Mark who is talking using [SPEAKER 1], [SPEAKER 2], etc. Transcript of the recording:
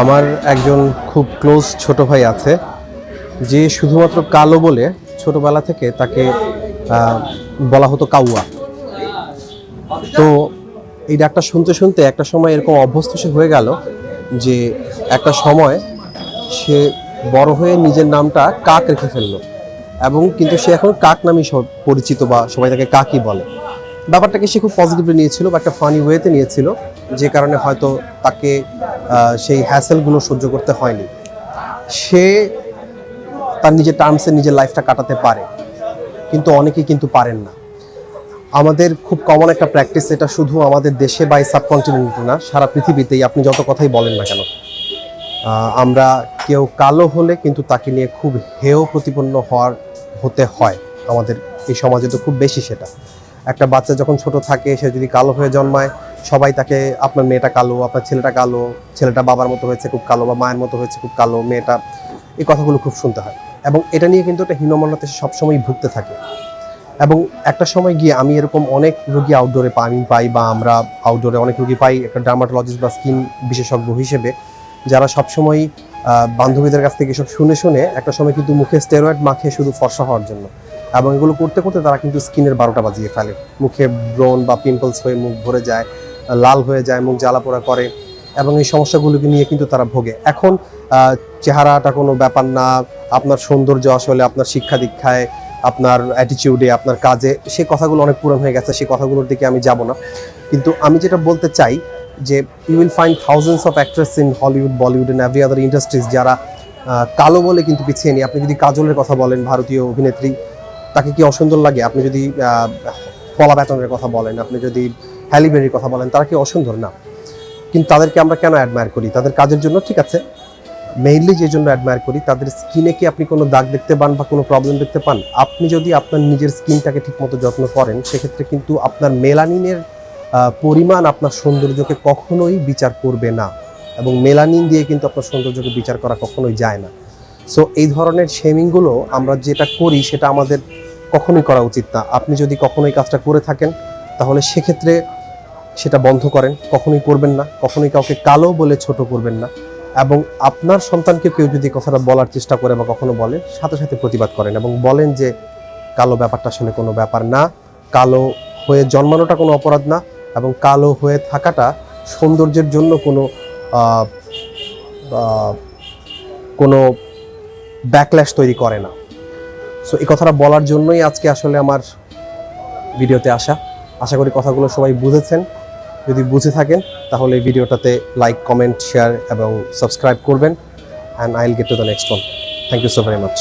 [SPEAKER 1] আমার একজন খুব ক্লোজ ছোট ভাই আছে, যে শুধুমাত্র কালো বলে ছোটবেলা থেকে তাকে বলা হতো কাউয়া। তো এই ডাকটা শুনতে শুনতে একটা সময় এরকম অভ্যস্ত সে হয়ে গেল যে একটা সময় সে বড় হয়ে নিজের নামটা কাক রেখে ফেলল। এবং কিন্তু সে এখন কাক নামই পরিচিত বা সবাই তাকে কাকই বলে। ব্যাপারটাকে সে খুব পজিটিভলি নিয়েছিল বা একটা ফানি ওয়েতে নিয়েছিল? যে কারণে হয়তো তাকে সেই হ্যাসেলগুলো সহ্য করতে হয়নি। সে তার নিজের টার্মসে নিজের লাইফটা কাটাতে পারে। কিন্তু অনেকেই কিন্তু পারেন না। আমাদের খুব কমন একটা প্র্যাকটিস এটা শুধু আমাদের দেশে বা সাবকন্টিনেন্টে না, সারা পৃথিবীতেই আপনি যত কথাই বলেন না কেন আমরা কেউ কালো হলে কিন্তু তাকে নিয়ে খুব হেয় প্রতিপন্ন হওয়ার হতে হয়। আমাদের, এই সমাজে তো খুব বেশি সেটা। একটা বাচ্চা যখন ছোট থাকে, সে যদি কালো হয়ে জন্মায়, সবাই তাকে, আপনার মেয়েটা কালো, আপনার ছেলেটা কালো, ছেলেটা বাবার মতো হয়েছে খুব কালো বা মায়ের মতো হয়েছে খুব কালো, মেয়েটা, এই কথাগুলো খুব শুনতে হয়। এবং এটা নিয়ে কিন্তু একটা হীনমন্যতে সে সবসময় ভুগতে থাকে। এবং একটা সময় গিয়ে আমি এরকম অনেক রোগী আউটডোরে আমি পাই বা আমরা আউটডোরে অনেক রোগী পাই, একটা ডার্মাটোলজিস্ট বা স্কিন বিশেষজ্ঞ হিসেবে, যারা সবসময় বান্ধবীদের কাছ থেকে এসব শুনে শুনে একটা সময় কিন্তু মুখে স্টেরয়েড মাখে শুধু ফর্সা হওয়ার জন্য। এবং এগুলো করতে করতে তারা কিন্তু স্কিনের বারোটা বাজিয়ে ফেলে। মুখে ব্রন বা পিম্পলস হয়ে মুখ ভরে যায়, লাল হয়ে যায়, মুখ জ্বালা পোড়া করে এবং এই সমস্যাগুলোকে নিয়ে কিন্তু তারা ভোগে। এখন চেহারাটা কোনো ব্যাপার না, আপনার সৌন্দর্য আসলে আপনার শিক্ষা দীক্ষায়, আপনার অ্যাটিটিউডে আপনার কাজে সেই কথাগুলো অনেক পুরনো হয়ে গেছে সেই কথাগুলোর দিকে আমি যাব না। কিন্তু আমি যেটা বলতে চাই যে you will find thousands of actress in Hollywood Bollywood and every other industries যারা কালো বলে কিন্তু পিছিয়ে নেই। আপনি যদি কাজলের কথা বলেন, ভারতীয় অভিনেত্রী তাকে কি অসুন্দর লাগে? আপনি যদি পলা ব্যাটনের কথা বলেন, আপনি যদি হ্যালিবেরির কথা বলেন, তারা কি অসুন্দর? না। কিন্তু তাদেরকে আমরা কেন অ্যাডমায়ার করি? তাদের কাজের জন্য ঠিক আছে। মেইনলি যে জন্য অ্যাডমায়ার করি, তাদের স্কিনে কি আপনি কোনো দাগ দেখতে পান বা কোনো প্রবলেম দেখতে পান? আপনি যদি আপনার নিজের স্কিনটাকে ঠিকমতো যত্ন করেন, সেক্ষেত্রে কিন্তু আপনার মেলানিনের পরিমাণ আপনার সৌন্দর্যকে কখনোই বিচার করবে না। এবং মেলানিন দিয়ে কিন্তু আপনার সৌন্দর্যকে বিচার করা কখনোই যায় না। সো এই ধরনের শেমিংগুলো আমরা যেটা করি, সেটা আমাদের কখনোই করা উচিত না। আপনি যদি কখনোই কাজটা করে থাকেন, তাহলে সেক্ষেত্রে সেটা বন্ধ করেন। কখনোই করবেন না। কখনোই কাউকে কালো বলে ছোট করবেন না। এবং আপনার সন্তানকে কেউ যদি কথাটা বলার চেষ্টা করে বা কখনো বলে, সাথে সাথে প্রতিবাদ করেন এবং বলেন যে, কালো ব্যাপারটা আসলে কোনো ব্যাপার না। কালো হয়ে জন্মানোটা কোনো অপরাধ না এবং কালো হয়ে থাকাটা সৌন্দর্যের জন্য কোনো কোনো ব্যাকল্যাশ তৈরি করে না। সো এই কথাটা বলার জন্যই আজকে আসলে আমার ভিডিওতে আসা। আশা করি কথাগুলো সবাই বুঝেছেন। যদি বুঝে থাকেন, তাহলে এই ভিডিওটাতে লাইক কমেন্ট শেয়ার এবং সাবস্ক্রাইব করবেন। And I'll get to the next one thank you so very much